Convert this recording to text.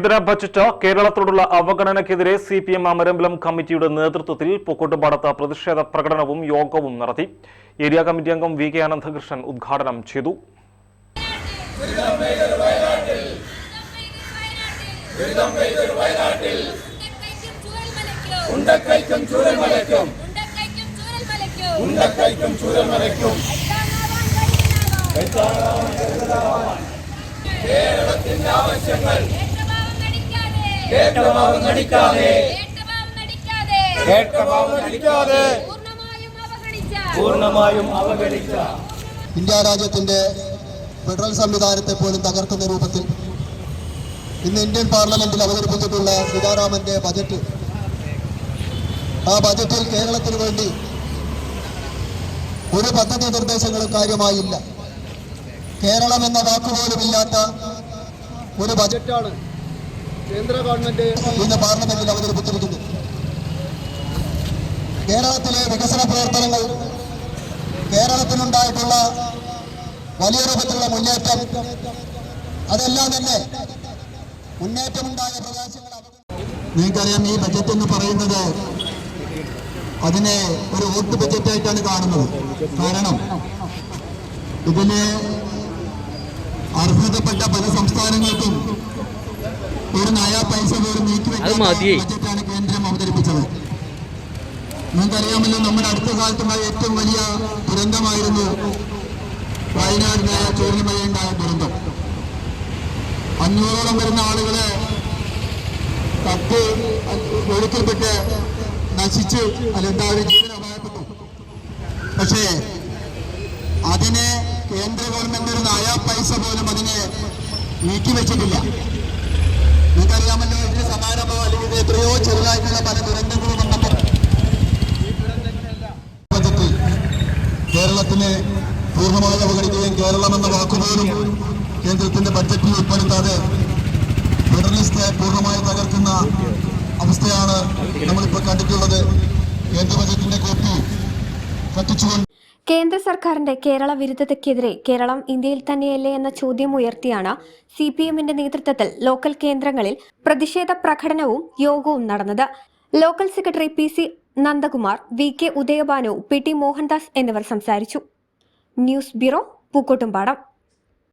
കേന്ദ്ര ബജറ്റ് കേരളത്തോടുള്ള അവഗണനയ്ക്കെതിരെ സി പി എം അമരമ്പലം കമ്മിറ്റിയുടെ നേതൃത്വത്തിൽ പൂക്കോട്ടുപാടത്ത് പ്രതിഷേധ പ്രകടനവും യോഗവും നടത്തി. ഏരിയ കമ്മിറ്റി അംഗം വി കെ അനന്തകൃഷ്ണൻ ഉദ്ഘാടനം ചെയ്തു. കേരളത്തിന്റെ ആവശ്യങ്ങൾ നടിക്കാതെ. നടിക്കാതെ. പൂർണമായും അവഗണിച്ച. ഇന്ത്യ രാജ്യത്തിന്റെ ഫെഡറൽ സംവിധാനത്തെ പോലും തകർക്കുന്ന രൂപത്തിൽ ഇന്ന് ഇന്ത്യൻ പാർലമെന്റിൽ അവതരിപ്പിച്ചിട്ടുള്ള സീതാരാമന്റെ ബജറ്റ്. ആ ബജറ്റിൽ കേരളത്തിന് വേണ്ടി ഒരു പദ്ധതി നിർദ്ദേശങ്ങളും കാര്യമായില്ല. കേരളം എന്ന വാക്കുപോലും ഇല്ലാത്ത ഒരു ബജറ്റാണ് കേന്ദ്ര ഗവൺമെന്റ് ഇന്ന് പാർലമെന്റിൽ അവതരിപ്പിച്ചിരിക്കുന്നു. കേരളത്തിലെ വികസന പ്രവർത്തനങ്ങൾ കേരളത്തിനുണ്ടായിട്ടുള്ള വലിയ രൂപത്തിലുള്ള മുന്നേറ്റം അതെല്ലാം തന്നെ മുന്നേറ്റമുണ്ടായ പ്രദേശങ്ങൾ നിങ്ങൾക്കറിയാം ഈ ബജറ്റ് എന്ന് പറയുന്നത് അതിനെ ഒരു വോട്ട് ബജറ്റായിട്ടാണ് കാണുന്നത്. കാരണം ഇതിന് അർഹതപ്പെട്ട പല സംസ്ഥാനങ്ങൾക്കും ഒരു നയാ പൈസ പോലും നീക്കിവെക്കാൻ ബജറ്റാണ് കേന്ദ്രം അവതരിപ്പിച്ചത്. നിങ്ങൾക്കറിയാമല്ലോ നമ്മുടെ അടുത്ത കാലത്തുണ്ടായ ഏറ്റവും വലിയ ദുരന്തമായിരുന്നു വയനാടിനായ ചുഴലിമഴയുണ്ടായ ദുരന്തം. അഞ്ഞൂറോളം വരുന്ന ആളുകളെ കത്ത് ഒഴുക്കിൽപ്പെട്ട് നശിച്ച് അല്ലെന്തായാലും ജീവൻ അപായപ്പെട്ടു. പക്ഷേ അതിനെ കേന്ദ്ര ഗവൺമെന്റ് ഒരു നയാ പൈസ പോലും അതിനെ നീക്കിവെച്ചിട്ടില്ല നിങ്ങൾക്കറിയാമല്ലോ ഇതിന് സമാനമോ അല്ലെങ്കിൽ എത്രയോ ചെറുതായിട്ടുള്ള പല ദുരന്തങ്ങളും വന്നപ്പോൾ. കേരളത്തിനെ പൂർണമായി അവഗണിക്കുകയും കേരളം എന്ന വാക്കുപോലും കേന്ദ്രത്തിന്റെ ബഡ്ജറ്റിൽ ഉൾപ്പെടുത്താതെ ഫെഡറലിസ്റ്റ് പൂർണമായി തകർക്കുന്ന അവസ്ഥയാണ് നമ്മളിപ്പോൾ കണ്ടിട്ടുള്ളത്. കേന്ദ്ര ബജറ്റിന്റെ കോപ്പി കത്തിച്ചുകൊണ്ട് കേന്ദ്ര സർക്കാരിന്റെ കേരള വിരുദ്ധതയ്ക്കെതിരെ കേരളം ഇന്ത്യയിൽ തന്നെയല്ലേ എന്ന ചോദ്യം ഉയർത്തിയാണ് സി പി എമ്മിന്റെ നേതൃത്വത്തിൽ ലോക്കൽ കേന്ദ്രങ്ങളിൽ പ്രതിഷേധ പ്രകടനവും യോഗവും നടന്നത്. Local secretary P C Nandakumar V K Udayabhanu P T Mohandas എന്നിവർ സംസാരിച്ചു. News bureau Pookkottumpadam.